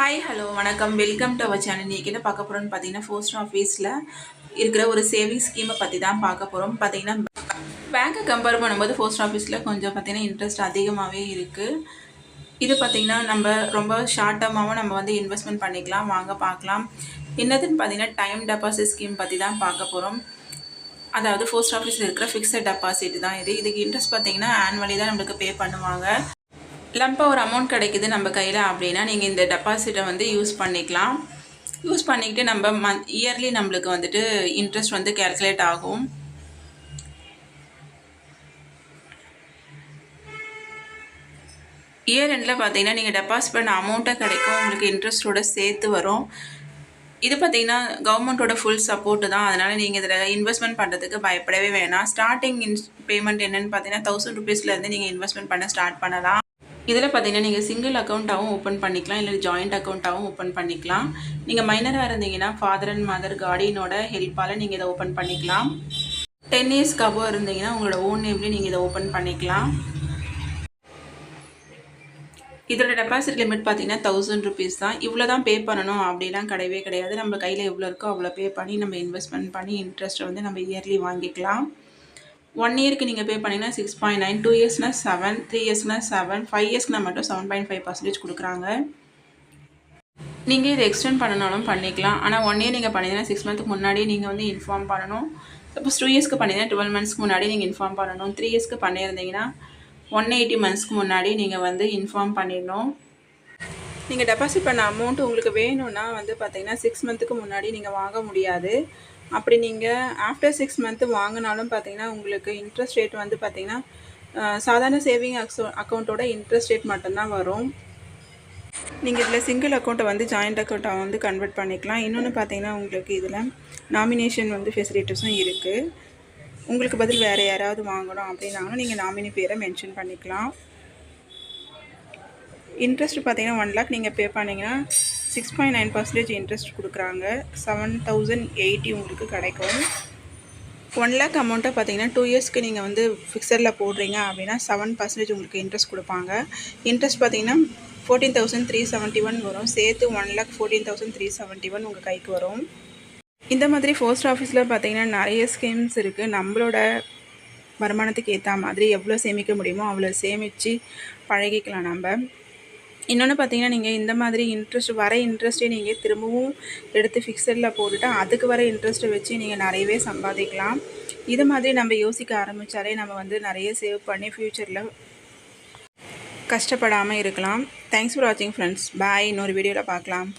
Hi hello வணக்கம். Welcome to our channel நீங்கள் என்ன பார்க்க போகிறோன்னு பார்த்தீங்கன்னா போஸ்ட் ஆஃபீஸில் இருக்கிற ஒரு சேவிங் ஸ்கீமை பற்றி தான் பார்க்க போகிறோம் பார்த்தீங்கன்னா பேங்க்கை கம்பேர் பண்ணும்போது போஸ்ட் ஆஃபீஸில் கொஞ்சம் பார்த்தீங்கன்னா இன்ட்ரெஸ்ட் அதிகமாகவே இருக்குது இது பார்த்திங்கன்னா நம்ம ரொம்ப ஷார்ட் டேர்மாகவும் நம்ம வந்து இன்வெஸ்ட்மெண்ட் பண்ணிக்கலாம் வாங்க பார்க்கலாம். என்னதுன்னு பார்த்தீங்கன்னா டைம் டெபாசிட் ஸ்கீம் பற்றி தான் பார்க்க போகிறோம் அதாவது போஸ்ட் ஆஃபீஸில் இருக்கிற ஃபிக்ஸட் டெபாசிட் தான் இது. இதுக்கு இன்ட்ரெஸ்ட் பார்த்தீங்கன்னா ஆனுவலி தான் நம்மளுக்கு பே பண்ணுவாங்க. லம்பாக ஒரு அமௌண்ட் கிடைக்குது நம்ம கையில் அப்படின்னா நீங்கள் இந்த டெபாசிட்டை வந்து யூஸ் பண்ணிக்கலாம். யூஸ் பண்ணிக்கிட்டு நம்ம மந்த் இயர்லி நம்மளுக்கு வந்துட்டு இன்ட்ரெஸ்ட் வந்து கேல்குலேட் ஆகும். இயர் எண்டில் பார்த்தீங்கன்னா நீங்கள் டெபாசிட் பண்ண அமௌண்ட்டை கிடைக்கும். உங்களுக்கு இன்ட்ரெஸ்ட்டோட சேர்த்து வரும். இது பார்த்தீங்கன்னா கவர்மெண்ட்டோட ஃபுல் சப்போர்ட்டு தான். அதனால் நீங்கள் இதில் இன்வெஸ்ட்மெண்ட் பண்ணுறதுக்கு பயப்படவே வேணாம். ஸ்டார்டிங் இன்ஸ் பேமெண்ட் என்னென்னு பார்த்தீங்கன்னா தௌசண்ட் ருபீஸ்லேருந்து நீங்கள் இன்வெஸ்ட்மெண்ட் பண்ண ஸ்டார்ட் பண்ணலாம். இதில் பார்த்தீங்கன்னா நீங்கள் சிங்கிள் அக்கௌண்ட்டாகவும் ஓப்பன் பண்ணிக்கலாம் இல்லை ஜாயிண்ட் அக்கௌண்ட்டாகவும் ஓப்பன் பண்ணிக்கலாம். நீங்கள் மைனராக இருந்தீங்கன்னா ஃபாதர் அண்ட் மதர் கார்டியனோட ஹெல்ப்பால் நீங்கள் இதை ஓப்பன் பண்ணிக்கலாம். டென் இயர்ஸ்க்கு அபோவ் இருந்தீங்கன்னா உங்களோட ஓன் நேம்லேயும் நீங்கள் இதை ஓப்பன் பண்ணிக்கலாம். இதோட டெபாசிட் லிமிட் பார்த்தீங்கன்னா தௌசண்ட் ருபீஸ் தான். இவ்வளோ தான் பே பண்ணணும் அப்படிலாம் கிடையவே கிடையாது. நம்ம கையில் எவ்வளோ இருக்கோ அவ்வளோ பே பண்ணி நம்ம இன்வெஸ்ட்மெண்ட் பண்ணி இன்ட்ரெஸ்ட்டை வந்து நம்ம இயர்லி வாங்கிக்கலாம். ஒன் இயருக்கு நீங்கள் பே பண்ணிங்கன்னா சிக்ஸ் பாயிண்ட் நைன் டூ இயர்ஸ்னால் செவன் த்ரீ இயர்ஸ்னால் செவன் ஃபைவ் இயர்ஸ்னால் மட்டும் செவன் பாயிண்ட் ஃபைவ் பர்சன்டேஜ் கொடுக்குறாங்க. நீங்கள் இதை எக்ஸ்டெண்ட் பண்ணனாலும் பண்ணிக்கலாம். ஆனால் ஒன் இயர் நீங்கள் பண்ணிங்கன்னா சிக்ஸ் மந்த்துக்கு முன்னாடி நீங்கள் வந்து இன்ஃபார்ம் பண்ணணும். சப்போஸ் டூ இயர்ஸ்க்கு பண்ணிங்கன்னா டுவெல் மந்த்ஸ்க்கு முன்னாடி நீங்கள் இன்ஃபார்ம் பண்ணணும். த்ரீ இயர்ஸ்க்கு பண்ணியிருந்தீங்கன்னா ஒன் எயிட்டி மந்த்ஸ்க்கு முன்னாடி நீங்கள் வந்து இன்ஃபார்ம் பண்ணிடணும். நீங்கள் டெபாசிட் பண்ண அமௌண்ட் உங்களுக்கு வேணும்னா வந்து பார்த்தீங்கன்னா சிக்ஸ் மந்த்துக்கு முன்னாடி நீங்கள் வாங்க முடியாது. அப்படி நீங்கள் ஆஃப்டர் சிக்ஸ் மந்த்து வாங்கினாலும் பார்த்தீங்கன்னா உங்களுக்கு இன்ட்ரெஸ்ட் ரேட் வந்து பார்த்தீங்கன்னா சாதாரண சேவிங் அக்ஸோ அக்கௌண்ட்டோட இன்ட்ரெஸ்ட் ரேட் மட்டும்தான் வரும். நீங்கள் இதில் சிங்கிள் அக்கௌண்ட்டை வந்து ஜாயிண்ட் அக்கௌண்ட்டை வந்து கன்வெர்ட் பண்ணிக்கலாம். இன்னொன்று பார்த்தீங்கன்னா உங்களுக்கு இதில் நாமினேஷன் வந்து ஃபெசிலிட்டிஸும் இருக்குது உங்களுக்கு பதில் வேறு யாராவது வாங்கணும் அப்படின்னாலும் நீங்கள் நாமினி பேரை மென்ஷன் பண்ணிக்கலாம். இன்ட்ரெஸ்ட் பார்த்தீங்கன்னா ஒன் லேக் நீங்கள் பே பண்ணிங்கன்னா six point nine percentage interest கொடுக்குறாங்க. செவன் தௌசண்ட் எயிட்டி உங்களுக்கு கிடைக்கும். ஒன் லேக் அமௌண்ட்டை பார்த்தீங்கன்னா டூ இயர்ஸ்க்கு நீங்கள் வந்து ஃபிக்ஸரில் போடுறீங்க அப்படின்னா செவன் பர்சன்டேஜ் உங்களுக்கு இன்ட்ரெஸ்ட் கொடுப்பாங்க. இன்ட்ரெஸ்ட் பார்த்தீங்கன்னா fourteen thousand three seventy one வரும். சேர்த்து one lakh fourteen thousand three seventy one உங்கள் கைக்கு வரும். இந்த மாதிரி போஸ்ட் ஆஃபீஸில் பார்த்தீங்கன்னா நிறைய ஸ்கீம்ஸ் இருக்குது நம்மளோட வருமானத்துக்கு ஏற்ற மாதிரி எவ்வளோ சேமிக்க முடியுமோ அவ்வளோ சேமித்து பழகிக்கலாம் நம்ம. இன்னொன்று பார்த்தீங்கன்னா நீங்கள் இந்த மாதிரி இன்ட்ரெஸ்ட் வர இன்ட்ரெஸ்ட்டே நீங்கள் திரும்பவும் எடுத்து ஃபிக்ஸடில் போட்டுட்டு அதுக்கு வர இன்ட்ரெஸ்ட்டை வச்சு நீங்கள் நிறையவே சம்பாதிக்கலாம். இது மாதிரி நம்ம யோசிக்க ஆரம்பித்தாலே நம்ம வந்து நிறைய சேவ் பண்ணி ஃப்யூச்சரில் கஷ்டப்படாமல் இருக்கலாம். தேங்க்ஸ் ஃபார் வாட்சிங் ஃப்ரெண்ட்ஸ் பாய் இன்னொரு வீடியோவில் பார்க்கலாம்